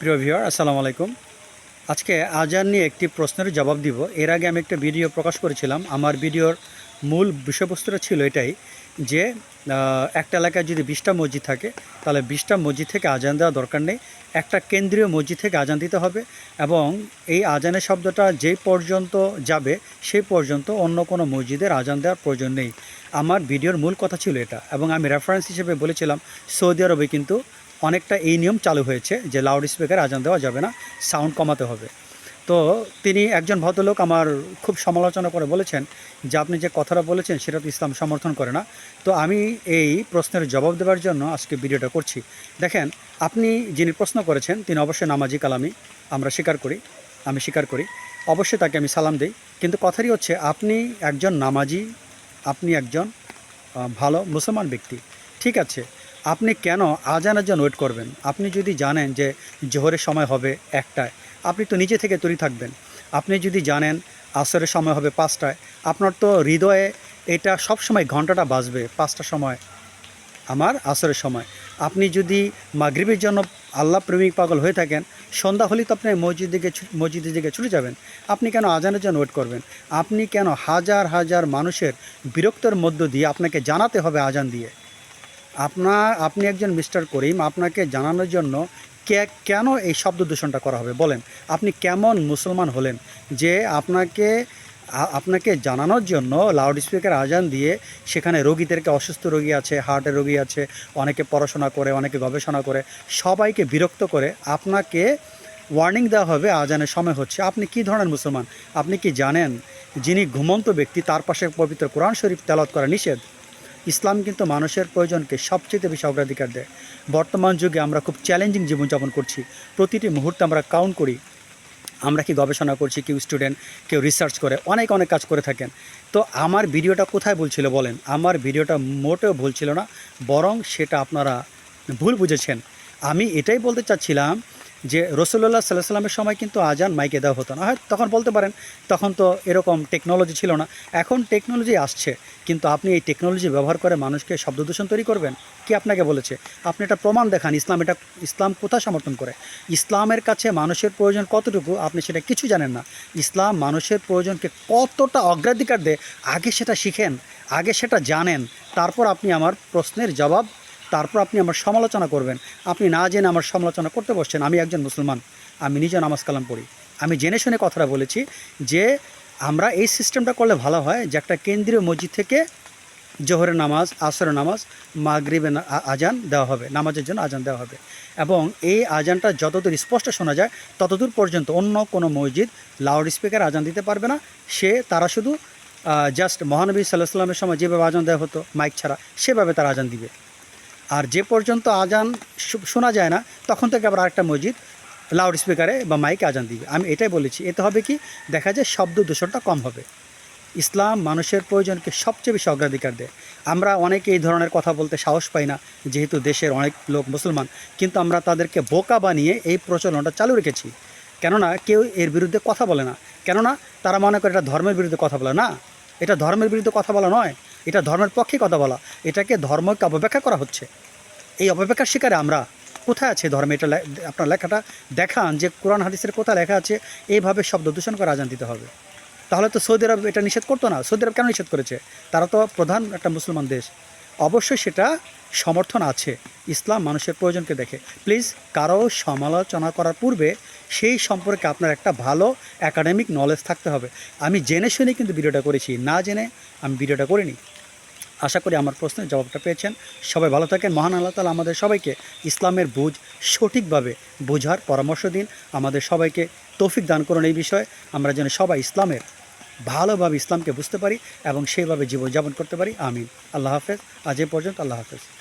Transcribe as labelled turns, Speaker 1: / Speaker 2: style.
Speaker 1: প্রিয় ভিউয়ার, আসসালামু আলাইকুম। আজকে আজান নিয়ে একটি প্রশ্নের জবাব দিব। এর আগে আমি একটা ভিডিও প্রকাশ করেছিলাম। আমার ভিডিওর মূল বিষয়বস্তুটা ছিল এটাই যে একটা এলাকায় যদি বিশটা মসজিদ থাকে, তাহলে বিশটা মসজিদ থেকে আজান দেওয়া দরকার নেই। একটা কেন্দ্রীয় মসজিদ থেকে আজান দিতে হবে এবং এই আজানের শব্দটা যেই পর্যন্ত যাবে, সেই পর্যন্ত অন্য কোনো মসজিদের আজান দেওয়ার প্রয়োজন নেই। আমার ভিডিওর মূল কথা ছিল এটা এবং আমি রেফারেন্স হিসেবে বলেছিলাম, সৌদি আরবে কিন্তু অনেকটা এই নিয়ম চালু হয়েছে যে লাউড স্পিকার আজান দেওয়া যাবে না সাউন্ড কমাতে হবে। তো তিনি একজন ভদ্রলোক আমার খুব সমালোচনা করে বলেছেন যে আপনি যে কথাটা বলেছেন সেটা তো ইসলাম সমর্থন করে না। তো আমি এই প্রশ্নের জবাব দেওয়ার জন্য আজকে ভিডিওটা করছি। দেখেন, আপনি যিনি প্রশ্ন করেছেন, তিনি অবশ্যই নামাজি কালামি, আমরা স্বীকার করি, আমি স্বীকার করি। অবশ্যই তাকে আমি সালাম দিই। কিন্তু কথারই হচ্ছে, আপনি একজন নামাজি, আপনি একজন ভালো মুসলমান ব্যক্তি। ঠিক আছে আপনি কেন আজানের জন্য ওয়েট করবেন? আপনি যদি জানেন যে জোহরের সময় হবে একটায়, আপনি তো নিজে থেকে তৈরি থাকবেন। আপনি যদি জানেন আসরের সময় হবে পাঁচটায়, আপনার তো হৃদয়ে এটা সব সময় ঘন্টাটা বাজবে, পাঁচটার সময়, আমার আসরের সময়। আপনি যদি মাগরিবের জন্য আল্লাহ প্রেমিক পাগল হয়ে থাকেন, সন্ধ্যা হলেই তো আপনি মসজিদ দিকে মসজিদের দিকে ছুটে যাবেন। আপনি কেন আজানের জন্য ওয়েট করবেন? আপনি কেন হাজার হাজার মানুষের বিরক্তের মধ্য দিয়ে আপনাকে জানাতে হবে আজান দিয়ে? আপনার, আপনি একজন মিস্টার করিম, আপনাকে জানানোর জন্য কে, কেন এই শব্দ দূষণটা করা হবে? বলেন, আপনি কেমন মুসলমান হলেন যে আপনাকে আপনাকে জানানোর জন্য লাউড স্পিকার আজান দিয়ে সেখানে রোগীদেরকে, অসুস্থ রোগী আছে হার্টের রোগী আছে, অনেকে পড়াশোনা করে, অনেকে গবেষণা করে, সবাইকে বিরক্ত করে আপনাকে ওয়ার্নিং দেওয়া হবে, আজানের সময় হচ্ছে। আপনি কি ধরনের মুসলমান? আপনি কি জানেন যিনি ঘুমন্ত ব্যক্তি, তার পাশে পবিত্র কোরআন শরীফ তেলাওয়াত করা নিষেধ? ইসলাম কিন্তু মানুষের প্রয়োজনকে সবচেয়ে বেশি অগ্রাধিকার দেয়। বর্তমান যুগে আমরা খুব চ্যালেঞ্জিং জীবনযাপন করছি। প্রতিটি মুহূর্তে আমরা কাউন্ট করি। আমরা কি গবেষণা করছি, কেউ স্টুডেন্ট কেউ রিসার্চ করে, অনেক অনেক কাজ করে থাকেন। তো আমার ভিডিওটা কোথায় বলছিল বলেন? আমার ভিডিওটা মোটেও ভুল ছিল না, বরং সেটা আপনারা ভুল বুঝেছেন। আমি এটাই বলতে চাচ্ছিলাম যে রসুল্লাহ সাল্লাহ সাল্লামের সময় কিন্তু আজান মাইকে দেওয়া হতো না। হয় তখন বলতে পারেন, তখন তো এরকম টেকনোলজি ছিল না। এখন টেকনোলজি আসছে, কিন্তু আপনি এই টেকনোলজি ব্যবহার করে মানুষকে শব্দ দূষণ তৈরি করবেন? কি আপনাকে বলেছে? আপনি এটা প্রমাণ দেখান, ইসলাম এটা, ইসলাম কোথায় সমর্থন করে? ইসলামের কাছে মানুষের প্রয়োজন কতটুকু? আপনি সেটা কিছু জানেন না। ইসলাম মানুষের প্রয়োজনকে কতটা অগ্রাধিকার দেয়? আগে সেটা শিখেন, আগে সেটা জানেন। তারপর আপনি আমার প্রশ্নের জবাব তারপর আপনি আমার সমালোচনা করবেন। আপনি না জেনে আমার সমালোচনা করতে বসছেন, আমি একজন মুসলমান, আমি নিজে নামাজ কালাম পড়ি। আমি জেনে শুনে কথাটা বলেছি যে আমরা এই সিস্টেমটা করলে ভালো হয় যে একটা কেন্দ্রীয় মসজিদ থেকে জোহরের নামাজ, আসরের নামাজ মাগরিবে আজান দেওয়া হবে, নামাজের জন্য আজান দেওয়া হবে। এবং এই আজানটা যতদূর স্পষ্ট শোনা যায়, ততদূর পর্যন্ত অন্য কোনো মসজিদ লাউড স্পিকার আজান দিতে পারবে না। সে, তারা শুধু জাস্ট মহানবী সাল্লাহ সাল্লামের সময় যেভাবে আজান দেওয়া হতো মাইক ছাড়া, সেভাবে তারা আজান দিবে। আর যে পর্যন্ত আজান শোনা যায় না, তখন থেকে আবার আরেকটা মসজিদ লাউড স্পিকারে বা মাইকে আজান দিবে। আমি এটাই বলেছি, এতে হবে কি? দেখা যায় শব্দ দূষণটা কম হবে। ইসলাম মানুষের প্রয়োজনকে সবচেয়ে বেশি অগ্রাধিকার দেয়। আমরা অনেকে এই ধরনের কথা বলতে সাহস পাই না, যেহেতু দেশের অনেক লোক মুসলমান, কিন্তু আমরা তাদেরকে বোকা বানিয়ে এই প্রচলনটা চালু রেখেছি। কেননা কেউ এর বিরুদ্ধে কথা বলে না। কেননা তারা মনে করে এটা ধর্মের বিরুদ্ধে কথা বলে না। এটা ধর্মের বিরুদ্ধে কথা বলা নয়। এটা ধর্মের পক্ষে কথা বলা। এটাকে ধর্মকে অপব্যাখ্যা করা হচ্ছে। এই অপব্যাখ্যার শিকারে আমরা কোথায় আছে ধর্মে? এটা আপনার লেখাটা দেখান যে কোরআন হাদিসের কোথায় লেখা আছে, এইভাবে শব্দ দূষণ করে আজান দিতে হবে। তাহলে তো সৌদি আরব এটা নিষেধ করতো না। সৌদি আরব কেন নিষেধ করেছে? তারা তো প্রধান একটা মুসলমান দেশ। অবশ্যই সেটা সমর্থন আছে। ইসলাম মানুষের প্রয়োজনকে দেখে। প্লিজ, কারও সমালোচনা করার পূর্বে সেই সম্পর্কে আপনার একটা ভালো একাডেমিক নলেজ থাকতে হবে। আমি জেনে শুনে কিন্তু ভিডিওটা করেছি। না জেনে আমি ভিডিওটা করিনি। আশা করি আমার প্রশ্নের জবাবটা পেয়েছেন। সবাই ভালো থাকেন। মহান আল্লাহ তালা আমাদের সবাইকে ইসলামের বুঝ সঠিকভাবে বোঝার পরামর্শ দিন। আমাদের সবাইকে তৌফিক দান করুন এই বিষয়ে। আমরা যেন সবাই ইসলামের ভালোভাবে ইসলামকে বুঝতে পারি এবং সেইভাবে জীবনযাপন করতে পারি। আমিন। আল্লাহ হাফেজ। আজ এ পর্যন্ত আল্লাহ হাফেজ।